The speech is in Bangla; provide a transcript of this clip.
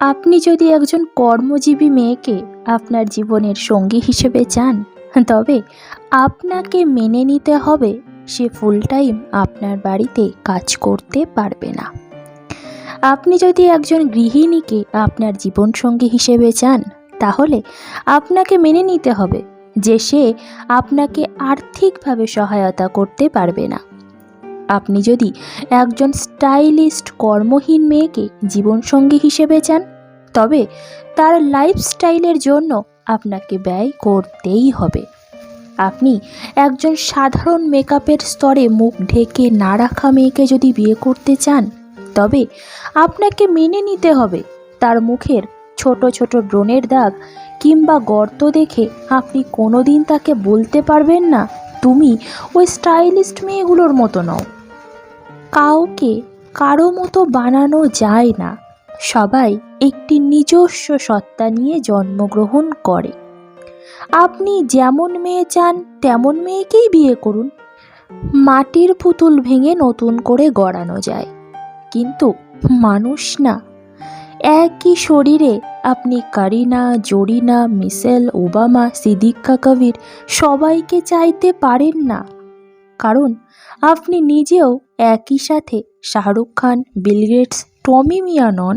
আপনি যদি একজন কর্মজীবী মেয়েকে আপনার জীবনের সঙ্গী হিসেবে চান, তবে আপনাকে মেনে নিতে হবে সে ফুল টাইম আপনার বাড়িতে কাজ করতে পারবে না। আপনি যদি একজন গৃহিণীকে আপনার জীবনসঙ্গী হিসেবে চান, তাহলে আপনাকে মেনে নিতে হবে যে সে আপনাকে আর্থিকভাবে সহায়তা করতে পারবে না। আপনি যদি একজন স্টাইলিস্ট, কর্মহীন মেয়েকে জীবনসঙ্গী হিসেবে চান, তবে তার লাইফস্টাইলের জন্য আপনাকে ব্যয় করতেই হবে। আপনি একজন সাধারণ মেকআপের স্তরে মুখ ঢেকে না রাখা মেয়েকে যদি বিয়ে করতে চান, তবে আপনাকে মেনে নিতে হবে তার মুখের ছোট ছোট ব্রণের দাগ কিংবা গর্ত দেখে আপনি কোনোদিন তাকে বলতে পারবেন না, তুমি ওই স্টাইলিস্ট মেয়েগুলোর মতো নও। কাউকে কারও মতো বানানো যায় না। সবাই একটি নিজস্ব সত্তা নিয়ে জন্মগ্রহণ করে। আপনি যেমন মেয়ে চান, তেমন মেয়েকেই বিয়ে করুন। মাটির পুতুল ভেঙে নতুন করে গড়ানো যায়। কিন্তু মানুষ না। একই শরীরে আপনি কারিনা, জরিনা মিশেল ওবামা, সিদ্দিকা, কবির সবাইকে চাইতে পারেন না। কারণ আপনি নিজেও একই সাথে Shahrukh Khan Bill Gates Tommy Miah নন